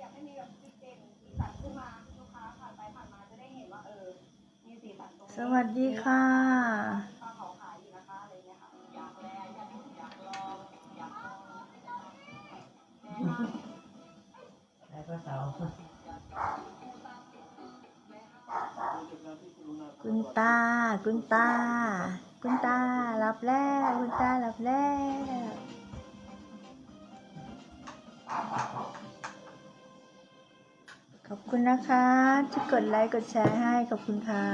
อยากให้มีแบบจุดเด่นสีสันขึ้นมาลูกค้าผ่านไปผ่านมาจะได้เห็นว่าเออ มีสีสันตรงนี้สวัสดีค่ะป้าเขาขายอยู่นะคะอะไรเงี้ยค่ะอยากแลอยากอยากลองอยากลองแล้วก็เสาดูจากงานที่คุณลุงนาคุณตา คุณตา คุณตารับแล้ว คุณตารับแล้ว ขอบคุณนะคะ ที่กดไลค์กดแชร์ให้ขอบคุณค่ะ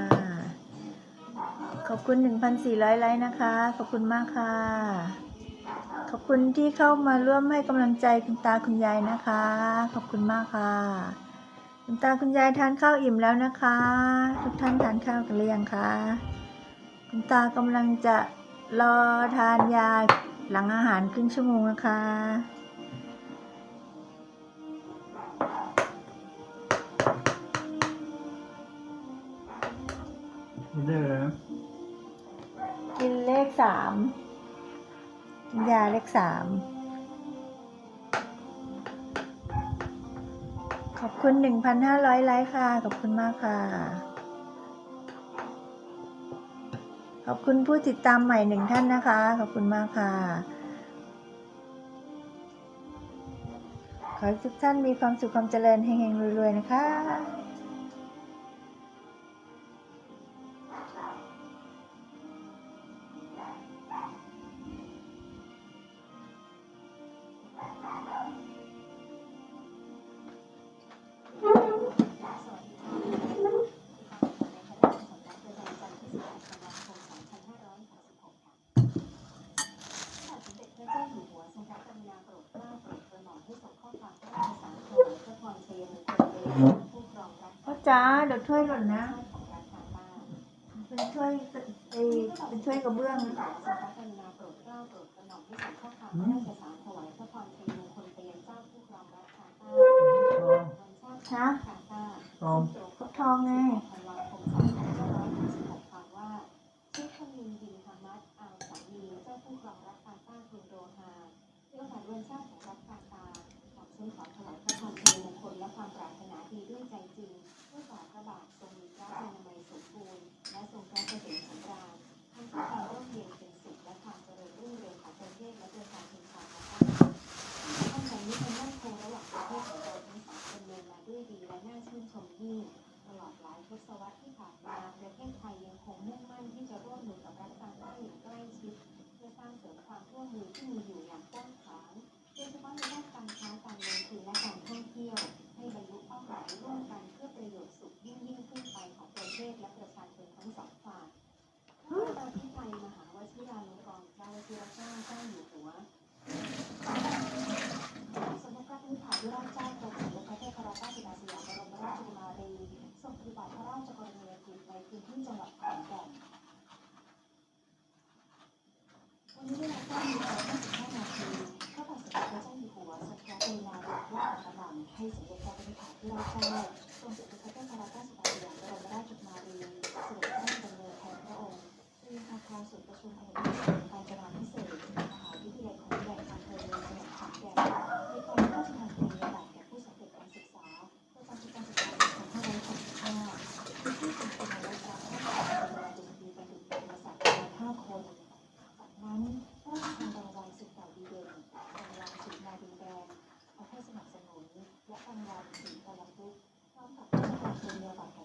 ขอบคุณ 1,400 ไลค์นะคะ ขอบคุณมากค่ะ ขอบคุณที่เข้ามาร่วมให้กำลังใจคุณตาคุณยายนะคะ ขอบคุณมากค่ะ คุณตาคุณยายทานข้าวอิ่มแล้วนะคะ ทุกท่านทานข้าวกันหรือยังคะคุณตากำลังจะรอทานยาหลังอาหารครึ่งชั่วโมงนะคะ เด้อกินเลขสามกินยาเลขสามขอบคุณหนึ่งพันห้าร้อยไลค์ค่ะ ขอบคุณมากค่ะ ขอบคุณผู้ติดตามใหม่หนึ่งท่านนะคะ ขอบคุณมากค่ะ ขอให้ทุกท่านมีความสุขความเจริญเฮงๆรวยๆนะคะ จ๋าเดี๋ยวถ้วยหล่นนะ เป็นถ้วยเอยเป็นถ้วยกระเบื้องนะฮะตองฟักทองไงชื่อคำมินบินฮามัดอัลสามีเจ้าผู้ครองรัฐกาซากรุงโดฮา ชื่ตลอดหลายทศวรรษที่ผ่านมาประเทศไทยยังคงมุ่งมั่นที่จะร่วมมือกับรัฐบาลได้อย่างใกล้ชิด เพื่อสร้างเสริมความร่วมมือที่มีอยู่อย่างกว้างขวางโดยเฉพาะในด้านการค้าการลงทุนและการท่องเที่ยว ให้บรรลุเป้าหมายร่วมกันเพื่อประโยชน์สุขยิ่งยิ่งขึ้นไปของประเทศและประชาชนทั้งสองฝ่ายพระราชาธิไทยมหาวชิราลงกรณพระวชิรเกล้าเจ้าอยู่หัวสมเด็จพระนิพพานราชเจ้ากรมสมเด็จพระเทพรัตนราชสุดาสยามบรมราชกุมารีทรงปฏิบัติพระราชกรณียกิจในพื้นที่จังหวัดขอนแก่น วันนี้เวลา9นาฬิกา55นาทีพระบาทสมเด็จพระเจ้าอยู่หัวทรงพราดเกล้าธิราชเจ้า แต่พลังพุทธพร้อมกับข้อความเชิงเดียวกับ